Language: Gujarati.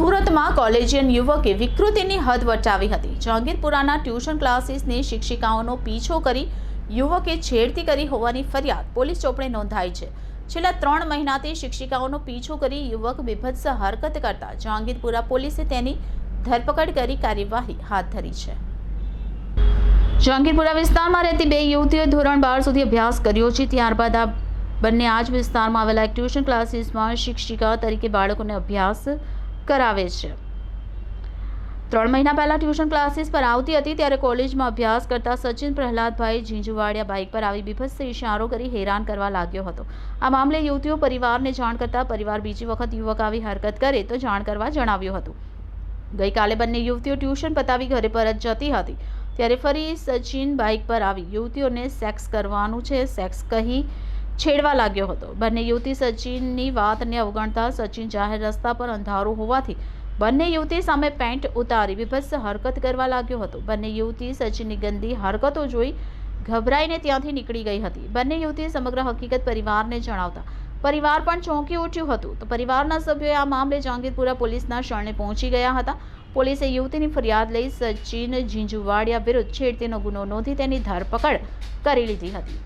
સુરતમાં કોલેજિયન યુવકે વિકૃતિની હદ વટાવી હતી. જહાંગીરપુરાના ટ્યુશન ક્લાસીસની શિક્ષિકાઓનો પીછો કરી યુવકે છેડતી કરી હોવાની ફરિયાદ પોલીસ ચોપડે નોંધાઈ છે. છેલ્લા ત્રણ મહિનાથી શિક્ષિકાઓનો પીછો કરી યુવક બીભત્સ હરકત કરતા જહાંગીરપુરા પોલીસે તેની ધરપકડ કરી કાર્યવાહી હાથ ધરી છે. જહાંગીરપુરા વિસ્તારમાં રહેતી બે યુવતીઓએ ધોરણ બાર સુધી અભ્યાસ કર્યો છે. ત્યારબાદ આ બંને આ જ વિસ્તારમાં આવેલા એક ટ્યુશન ક્લાસીસમાં શિક્ષિકા તરીકે બાળકોને અભ્યાસ કરાવે છે. ત્રણ મહિના પહેલા ટ્યુશન ક્લાસીસ પર આવતી હતી ત્યારે કોલેજમાં અભ્યાસ કરતા સચિન પ્રહલાદભાઈ ઝીંઝુવાડિયા બાઇક પર આવી બીભત્સ ઇશારો કરી હેરાન કરવા લાગ્યો હતો. આ મામલે યુવતીઓ પરિવારને જાણ કરતા પરિવાર બીજી વખત યુવક આવી હરકત કરે તો જાણ કરવા જણાવ્યું હતું. ગઈકાલે બંને યુવતીઓ ટ્યુશન પતાવી ઘરે પરત જતી હતી. ત્યારે ફરી સચિન બાઇક પર આવી યુવતીઓને સેક્સ કરવાનું છે, સેક્સ કહી છેડવા લાગ્યો હતો. બંને યુવતી સચિનની વાતને અવગણતા સચિન જાહેર રસ્તા પર અંધારું હોવાથી બંને યુવતી સામે પેન્ટ ઉતારી વિભત્સ હરકત કરવા લાગ્યો હતો. બંને યુવતી સચિનની ગંદી હરકતો જોઈ ગભરાઈને ત્યાંથી નીકળી ગઈ હતી. બંને યુવતીએ સમગ્ર હકીકત પરિવારને જણાવતા. પરિવાર પણ ચોંકી ઉઠ્યું હતું. તો પરિવારના સભ્યોએ આ મામલે જહાંગીરપુરા પોલીસના શરણે પહોંચી ગયા હતા. પોલીસે યુવતીની ફરિયાદ લઈ સચિન ઝીંઝુવાડિયા વિરુદ્ધ છેડતીનો ગુનો નોંધી તેની ધરપકડ કરી લીધી હતી.